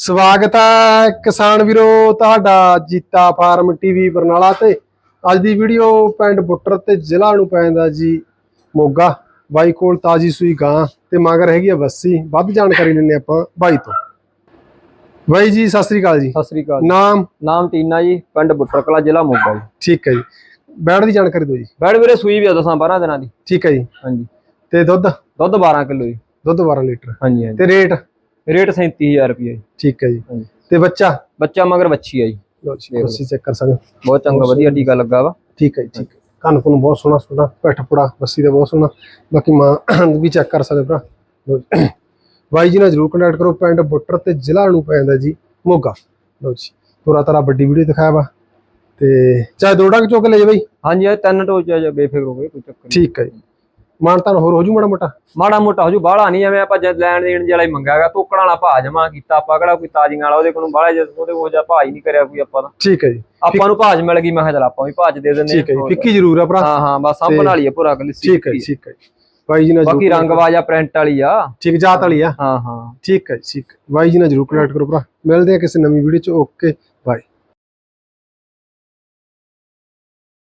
ਸਵਾਗਤ ਹੈ ਕਿਸਾਨ ਵੀਰੋ ਤੁਹਾਡਾ ਜੀਤਾ ਫਾਰਮ ਟੀਵੀ ਬਰਨਾਲਾ ਤੇ। ਅੱਜ ਦੀ ਵੀਡੀਓ ਪਿੰਡ ਬੁੱਟਰ ਤੇ ਜ਼ਿਲ੍ਹਾ ਨੂੰ ਪੈਂਦਾ ਜੀ ਮੋਗਾ। ਬਾਈ ਕੋਲ ਤਾਜੀ ਸੂਈ ਗਾਂ ਤੇ ਮਗਰ ਹੈਗੀ ਆ ਬੱਸੀ ਵੱਧ ਜਾਣਕਾਰੀ ਲੈਣੇ ਆਪਾਂ ਬਾਈ ਤੋਂ। ਬਾਈ ਜੀ ਸਤਿ ਸ੍ਰੀ ਅਕਾਲ ਜੀ। ਸਤਿ ਸ੍ਰੀ ਅਕਾਲ ਨਾਮ? ਨਾਮ ਟੀਨਾ ਜੀ ਪਿੰਡ ਬੁੱਟਰ ਕਲਾ ਜ਼ਿਲ੍ਹਾ ਮੋਗਾ ਜੀ। ਠੀਕ ਹੈ ਜੀ। ਬੈੜ ਦੀ ਜਾਣਕਾਰੀ ਦਿਓ ਜੀ। ਬੈਡ ਵੀਰੇ ਸੂਈ ਵੀ ਆ ਦਸਾਂ 12 ਦਿਨਾਂ ਦੀ। ਠੀਕ ਹੈ ਜੀ। ਹਾਂਜੀ। ਤੇ ਦੁੱਧ? ਦੁੱਧ 12 ਕਿਲੋ ਜੀ। ਦੁੱਧ 12 ਲੀਟਰ। ਹਾਂਜੀ ਹਾਂਜੀ। ਤੇ ਰੇਟ? ਰੇਟ 37000 ਰੁਪਏ ਠੀਕ ਹੈ ਜੀ। ਹਾਂਜੀ। ਤੇ ਬੱਚਾ? ਬੱਚਾ ਮਗਰ ਬੱਚੀ ਆ ਜੀ। ਬੱਸੀ ਚੈੱਕ ਕਰ ਸਕਦੇ ਹੋ। ਬਹੁਤ ਚੰਗਾ ਵਧੀਆ ਟੀਕਾ ਲੱਗਾ ਵਾ। ਠੀਕ ਹੈ ਠੀਕ ਹੈ। ਕੰਨ ਕੁਨ ਬਹੁਤ ਸੋਹਣਾ ਸੋਹਣਾ ਪਿੱਠ ਪੁੜਾ ਬੱਸੀ ਦਾ ਬਹੁਤ ਸੋਹਣਾ। ਬਾਕੀ ਮਾਂ ਵੀ ਚੈੱਕ ਕਰ ਸਕਦੇ ਭਰਾ। ਬਾਈ ਜੀ ਨਾਲ ਜਰੂਰ ਕੰਟੈਕਟ ਕਰੋ ਪਿੰਡ ਬੁੱਟਰ ਤੇ ਜ਼ਿਲ੍ਹਾ ਨੂੰ ਪੈਂਦਾ ਜੀ ਮੋਗਾ। ਲਓ ਜੀ ਪੂਰਾ ਤਰ੍ਹਾਂ ਵੱਡੀ ਵੀਡੀਓ ਦਿਖਾਇਆ ਵਾ। ਤੇ ਚਾਹੇ ਦੋ ਡੰਗ ਚੁੱਕ ਲੈ ਜਾ ਬਾਈ। ਹਾਂਜੀ ਇਹ ਤਿੰਨ ਟੋਚ ਆ ਜੀ ਬੇਫਿਕਰ ਹੋ ਗਏ ਕੋਈ ਚੱਕਰ ਠੀਕ ਹੈ ਜੀ। ਮਾਨਤਾਨ ਹੋਰ ਹੋ ਜੂ ਮਾੜਾ ਮੋਟਾ? ਮਾੜਾ ਮੋਟਾ ਹੋ ਜੂ ਬਾਹਲਾ ਨਹੀਂ ਐਵੇਂ ਆਪਾਂ ਜਦ ਲੈਣ ਦੇਣ ਜਿਹੜਾ ਹੀ ਮੰਗਿਆਗਾ ਤੋਕੜ ਵਾਲਾ ਭਾਅ ਜਮਾ ਕੀਤਾ ਆਪਾਂ ਕਿਹੜਾ ਕੋਈ ਤਾਜ਼ੀਆਂ ਵਾਲਾ ਉਹਦੇ ਕੋਲੋਂ ਬਾਹਲਾ ਜਦ ਉਹਦੇ ਕੋਲ ਜਾ ਭਾਅ ਹੀ ਨਹੀਂ ਕਰਿਆ ਕੋਈ ਆਪਾਂ ਦਾ। ਠੀਕ ਹੈ ਜੀ। ਆਪਾਂ ਨੂੰ ਭਾਜ ਮਿਲ ਗਈ ਮੈਂ ਕਿਹਾ ਚਲ ਆਪਾਂ ਵੀ ਭਾਜ ਦੇ ਦਿੰਦੇ ਠੀਕ ਹੈ ਜੀ ਫਿੱਕੀ ਜ਼ਰੂਰ ਆ ਭਰਾ। ਹਾਂ ਹਾਂ ਬਸ ਸਾਂਭਣ ਵਾਲੀ ਆ ਪੂਰਾ ਅਗਲੀ ਠੀਕ ਹੈ ਠੀਕ ਹੈ ਬਾਈ ਜੀ ਨਾਲ ਬਾਕੀ ਰੰਗ ਵਾਜਾ ਪ੍ਰਿੰਟ ਵਾਲੀ ਆ। ਠੀਕ ਜਾਤ ਵਾਲੀ ਆ। ਹਾਂ ਹਾਂ। ਠੀਕ ਹੈ ਠੀਕ ਹੈ। ਬਾਈ ਜੀ ਨਾਲ ਜਰੂਰ ਕੰਟੈਕਟ ਕਰੋ ਭਰਾ। ਮਿਲਦੇ ਆ ਕਿਸੇ ਨਵੀਂ ਵੀਡੀਓ ਚ। Okay bye.